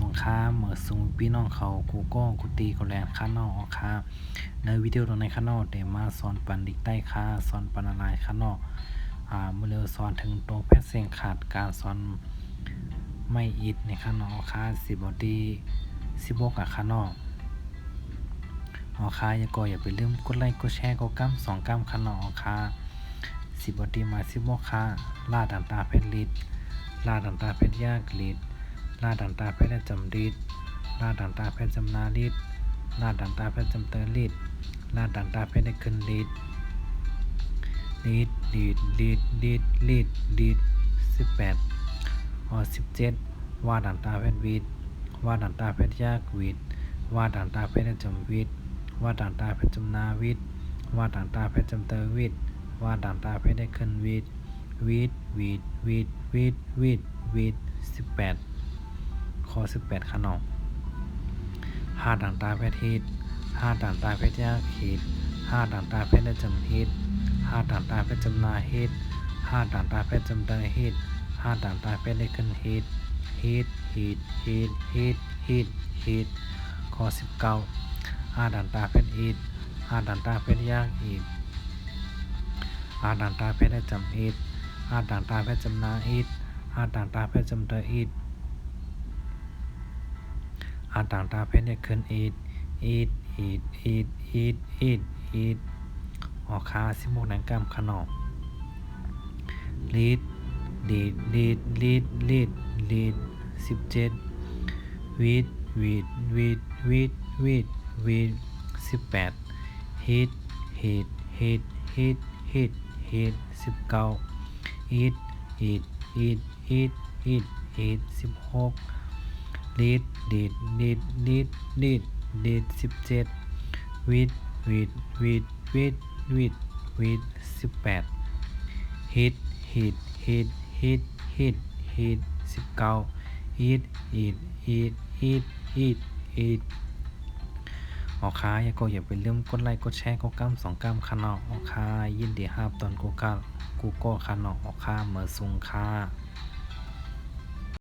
สงครามเมื่อสงพี่น้องเขากูก็กูตีกูแลนข้านอกออกค่ะ ในวิดีโอตรงในข้างนอกเดมาสอนปันดิกใต้ค่ะสอนปันอะไรข้านออ่าเมื่อเลอสอนถึงตัวแพทย์เสียงขาดการสอนไม่อิดในข้างนอกค่ะสิบอดีสิบกอะข้านอกออค่ะอย่าก็อย่าไปลืมกดไลค์กดแชร์กดกั้มสองกั้มข้านออค่ะสิบอดีมาสิบกค่ะลาดันตาเพชรลิดลาดันตาเพชรยากลิด ลาดันตาเพชรจำริดลาดันตาเพชรจำนาลิดลาดันตาเพชรจำเตอลิดลาดันตาเพชรได้ขึ้นลีดลีดลีดลีดลีดลีดลีดสิบแปดออสิบเจ็ดว่าดันตาเพชรวีดว่าดันตาเพชรยากวีดว่าดันตาเพชรได้จำวีดว่าดันตาเพชรจำนาวีดว่าดันตาเพชรจำเตอวีดว่าดันตาเพชรได้ขึ้นวีดวีดวีดวีดวีดวีดวีดสิบแปด ข้อสิบแปดขนมห้าดันตาเพชรฮีดห้าด่านตาเพชรยากฮีดห้าด่านตาเพชรได้จำฮีดห้าด่านตาเพชรจำนาฮีดห้าด่านตาเพชรจำได้ฮีดห้าด่านตาเพชรได้ขึ้นฮีดฮีดฮีดฮีดฮีดฮีดฮีดข้อสิบเก้าห้าด่านตาเพชรฮีดห้าด่านตาเพชรยากฮีดห้าด่านตาเพชรได้จำฮีดห้าด่านตาเพชรจำนาฮีดห้าด่านตาเพชรจำได้ฮีด อาต่างตาเพชรเนี่ยขึ้นอีดอีดอีดอีดอีดอีดอีดออกคาสิมุกหนังกำขนอมลีดลีดลีดลีดลีดลีดสิบเจ็ดวีดวีดวีดวีดวีดวีดสิบแปดฮิตฮิตฮิตฮิตฮิตฮิตสิบเก้าอีดอีดอีดอีดอีดอีดสิบหก lead lead lead lead lead ดีดสิบเจ็ดวีดวีดวีดวีดวีดวีดสิบแปดฮิตฮิตฮิตฮิตฮิตฮิตสิบเก้าอีดอีดอีดอีดอีดอีดออกค้าอย่าก็อย่าไปลืมกดไลค์กดแชร์กดกั้ามสองกั้ามคานอออกค้ายินดีฮับตอนกูก้ากูก็คานอออกค้าเมื่อซุงค้า